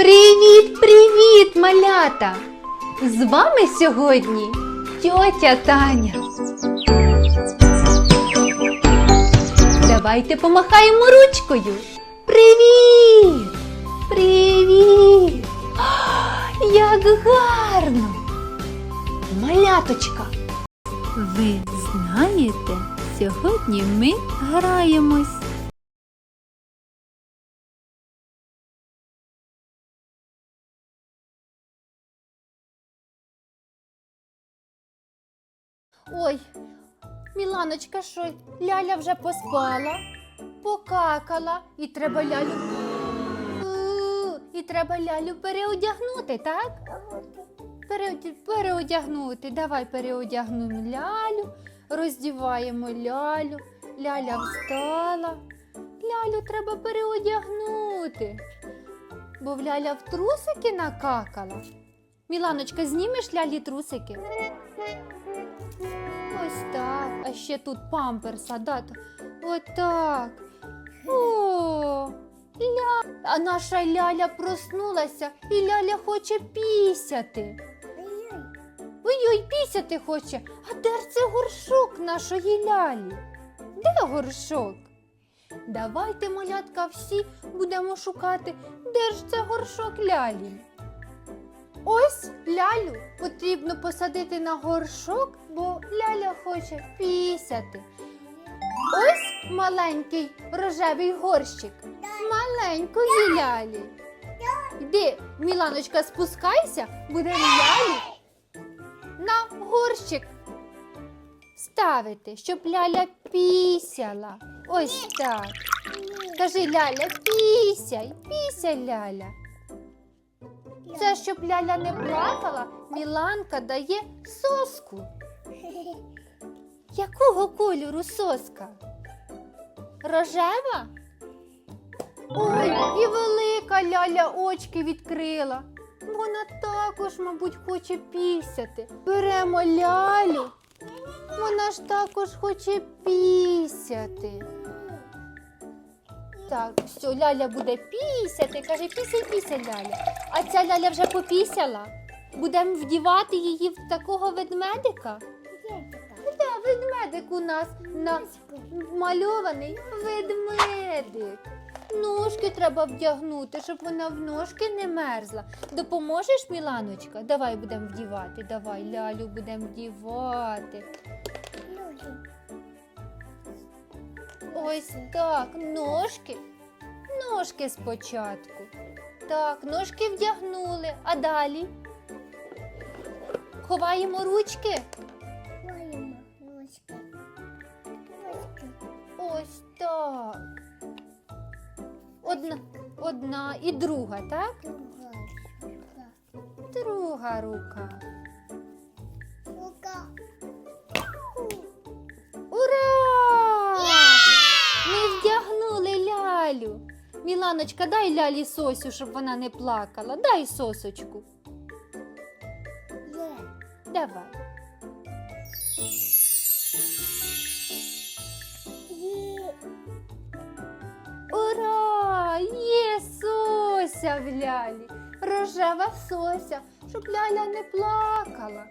Привіт, привіт, малята! З вами сьогодні тьотя Таня. Давайте помахаємо ручкою. Привіт! Привіт! А, Як гарно! Маляточка! Ви знаєте, сьогодні ми граємось. Ой, Міланочка, що Ляля вже поспала, покакала і треба лялю. І треба лялю переодягнути, так? Переодягнути. Давай переодягнемо лялю, роздіваємо лялю. Ляля встала. Лялю треба переодягнути. Бо ляля в трусики накакала. Міланочка, знімеш лялі трусики? Ось так. А ще тут памперса, да? Отак. О, ля... А наша ляля проснулася і ляля хоче пісяти. Ой-ой, пісяти хоче. А де ж це горшок нашої лялі? Де горшок? Давайте, малятка, всі будемо шукати, де ж це горшок лялі. Ось лялю потрібно посадити на горшок, бо ляля хоче пісяти. Ось маленький рожевий горщик. Маленької лялі. Йди, Міланочка, спускайся, буде лялі на горщик ставити, щоб ляля пісяла. Ось так. Кажи, ляля, пісяй, пісяй, ляля. Це щоб ляля не плакала, Міланка дає соску. Якого кольору соска? Рожева? Ой, і велика ляля очки відкрила. Вона також, мабуть, хоче пісяти. Беремо лялю. Вона ж також хоче пісяти. Так, все, ляля буде пісяти. Каже, пісяй, пісяй, ляля. А ця ляля вже попісяла. Будемо вдівати її в такого ведмедика. Да, ведмедик у нас намальований ведмедик. Ножки треба вдягнути, щоб вона в ножки не мерзла. Допоможеш, Міланочка? Давай будемо вдівати. Давай, лялю будемо вдівати. Ось так, ножки. Ножки спочатку. Так, ножки вдягнули. А далі? Ховаємо ручки. Ховаємо ручки. Ось так. Одна, одна і друга, так? Друга рука. Лялю. Міланочка, дай лялі сосю, щоб вона не плакала. Дай сосочку. Давай. Ура! Є сося в лялі. Рожева сося, щоб ляля не плакала.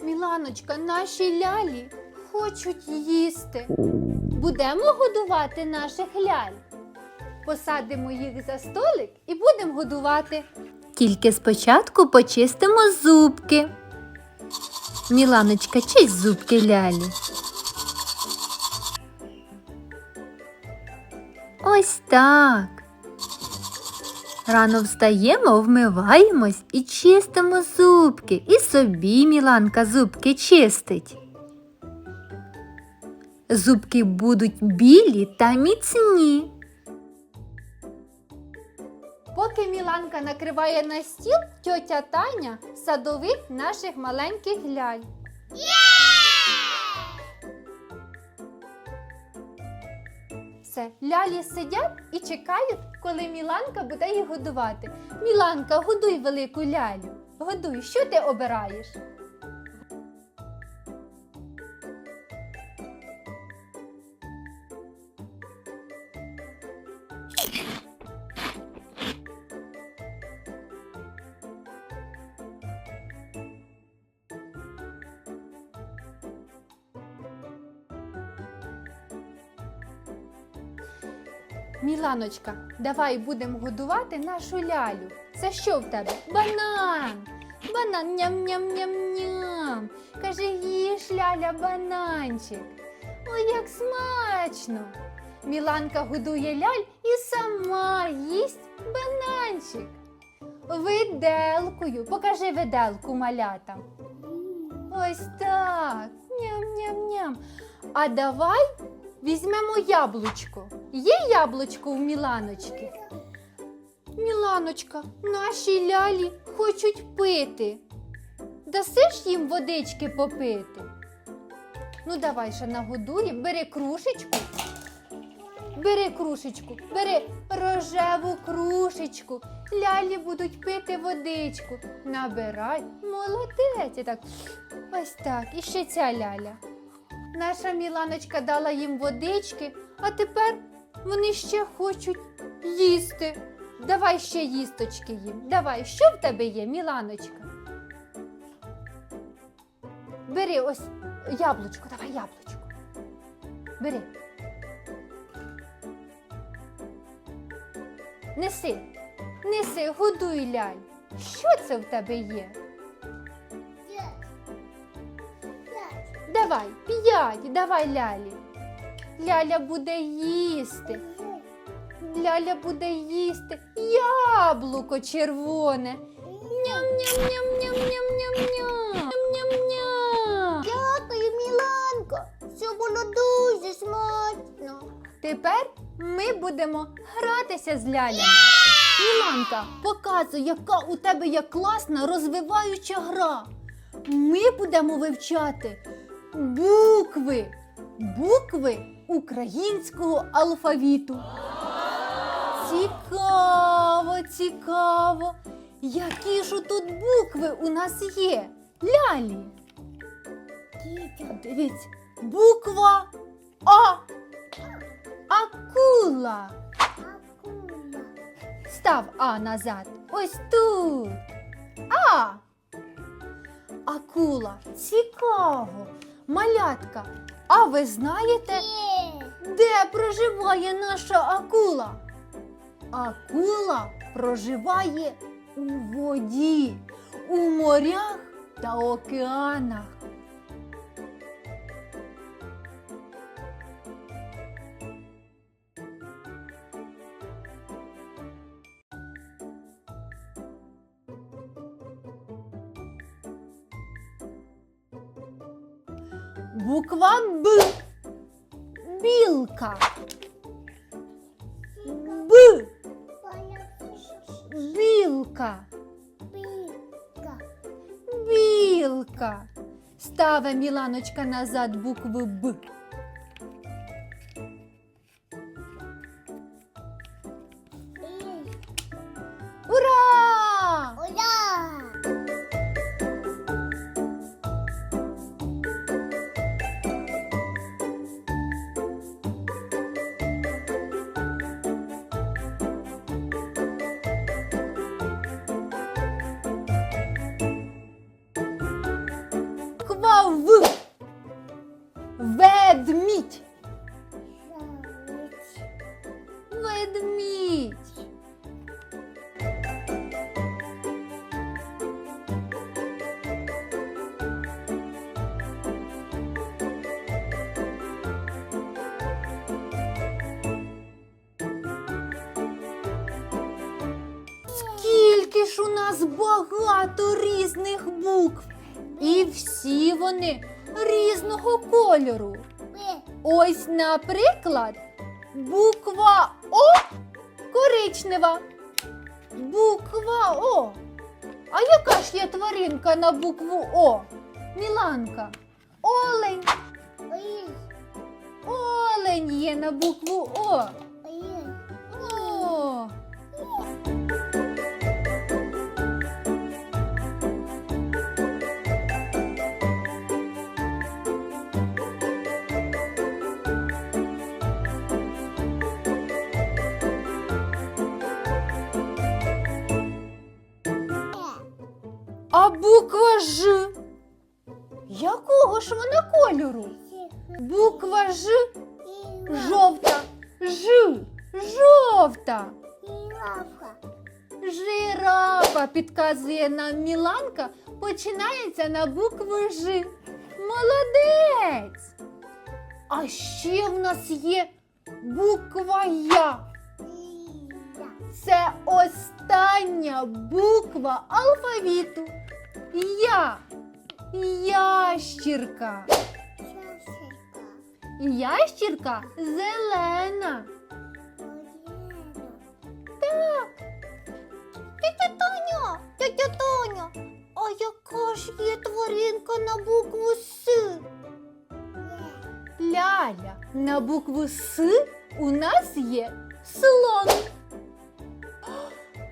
Міланочка, наші лялі хочуть їсти. Будемо годувати наших ляль. Посадимо їх за столик і будемо годувати. Тільки спочатку почистимо зубки. Міланочка, чисть зубки лялі. Ось так. Рано встаємо, вмиваємось і чистимо зубки. І собі Міланка зубки чистить. Зубки будуть білі та міцні. Поки Міланка накриває на стіл, тьотя Таня садовить наших маленьких ляль. Все, лялі сидять і чекають, коли Міланка буде їх годувати. Міланка, годуй велику лялю. Годуй, що ти обираєш? Міланочка, давай будемо годувати нашу лялю. Це що в тебе? Банан! Банан ням-ням-ням-ням. Каже, їж, ляля, бананчик. Ой, як смачно! Міланка годує ляль і сама їсть бананчик. Виделкою. Покажи виделку малятам. Ось так. Ням-ням-ням. А давай візьмемо яблучко. Є яблучко у Міланочки? Міланочка, наші лялі хочуть пити. Дасиш їм водички попити? Ну, давай ще нагодуємо. Бери крушечку. Бери крушечку, бери рожеву крушечку. Лялі будуть пити водичку. Набирай. Молодець. І Так. Ось так. І ще ця ляля. Наша Міланочка дала їм водички, а тепер вони ще хочуть їсти. Давай ще їсточки їм. Давай, що в тебе є, Міланочка? Бери ось яблучко, давай яблучко. Бери. Неси, неси, годуй ляль. Що це в тебе є? Давай, п'ять, давай лялі. Ляля буде їсти. Ляля буде їсти яблуко червоне. Ням-ням-ням-ням-ням-ням-ням. Будемо гратися з лялями. Міланка, показуй, яка у тебе є класна розвиваюча гра. Ми будемо вивчати букви, букви українського алфавіту. Цікаво, цікаво. Які ж тут букви у нас є? Лялі. Дивіться, буква А. Акула. Став А назад. Ось тут. А. Акула. Цікаво. Малятка. А ви знаєте, Є. де проживає наша акула? Акула проживає у воді, у морях та океанах. Буква Б. Білка. Б. Білка. Білка. Білка. Ставимо Міланочка назад букву Б. багато різних букв, і всі вони різного кольору. Ось, наприклад, буква О коричнева. Буква О. А яка ж є тваринка на букву О? Міланка. Олень. Олень є на букву О. О. Буква Ж жовта. Ж. Жовта. Жирафа. Підказує нам Міланка, починається на букву Ж. Молодець! А ще в нас є буква Я. Це остання буква алфавіту. Я. Ящірка. Шовшика. Ящірка зелена. Так. Тетя Тоня, тетя Тоня, а яка ж є тваринка на букву С? Ляля, на букву С у нас є слон.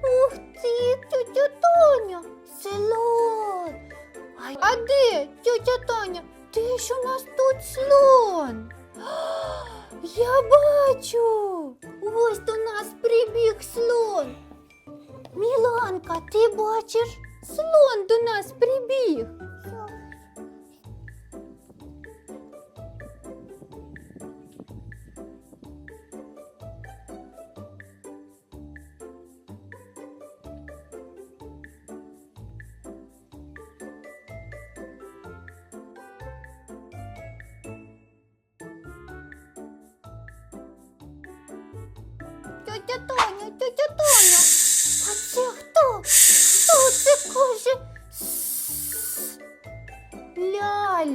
Ух ти, тетя Тоня, слон. А- де, тетя Тоня? Де ж у нас тут слон? Я бачу. Ось до нас прибіг слон. Міланка, ти бачиш? Слон до нас прибіг.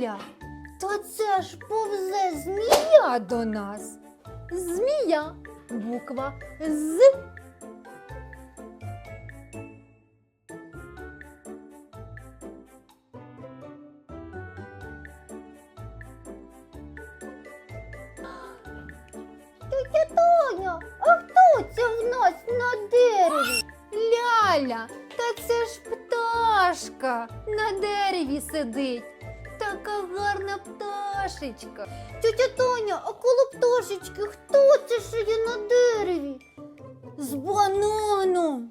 Ляля, то це ж повзе змія до нас. Змія, буква З. Тетя Тоня, а хто це в нас на дереві? Ляля, та це ж пташка на дереві сидить. Така гарна пташечка. Тетя Тоня, а коло пташечки хто це що на дереві? З бананом.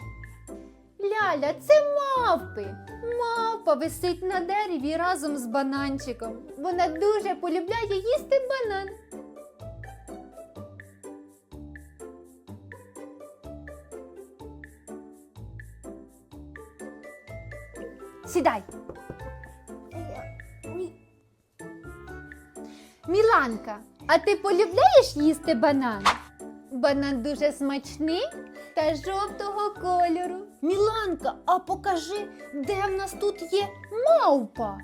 Ляля, це мавпи. Мавпа висить на дереві разом з бананчиком. Вона дуже полюбляє їсти банан. Сідай. Міланка, а ти полюбляєш їсти банан? Банан дуже смачний та жовтого кольору. Міланка, а покажи, де в нас тут є мавпа.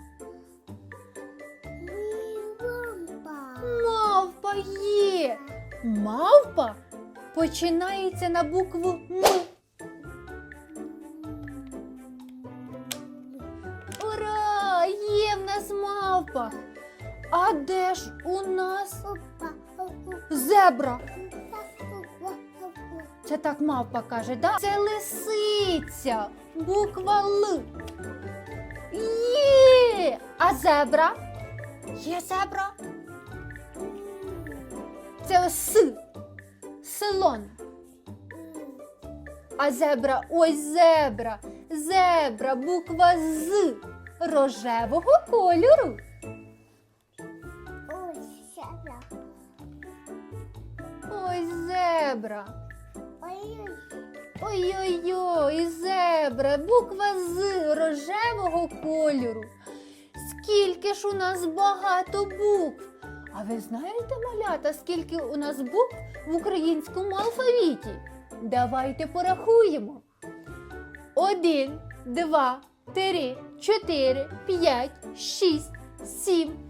Мавпа є. Мавпа починається на букву М. Ура! Є в нас мавпа. А де ж у нас зебра? Це так мавпа каже, да? Це лисиця. Буква Л. Є. А зебра? Є зебра? Це С. Слон. А зебра, ось зебра. Зебра, буква З рожевого кольору. Зебра. Ой-ой. Ой-ой-ой, зебра, буква З рожевого кольору. Скільки ж у нас багато букв. А ви знаєте, малята, скільки у нас букв в українському алфавіті? Давайте порахуємо. Один, два, три, чотири, п'ять, шість, сім,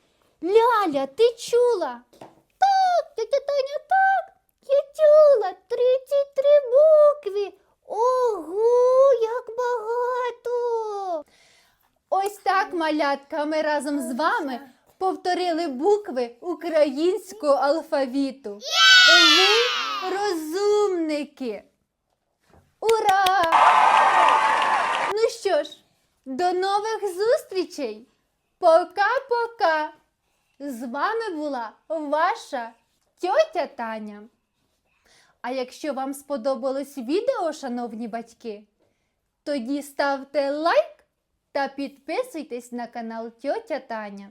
Ляля, ти чула? Так, тетя Таня, так. Я чула 33 букви. Ого, як багато. Ось так, малятка, ми разом з вами повторили букви українського алфавіту. Ви розумники. Ура! Ну що ж, до нових зустрічей! Пока-пока! З вами була ваша тьотя Таня. А якщо вам сподобалось відео, шановні батьки, тоді ставте лайк та підписуйтесь на канал Тьотя Таня.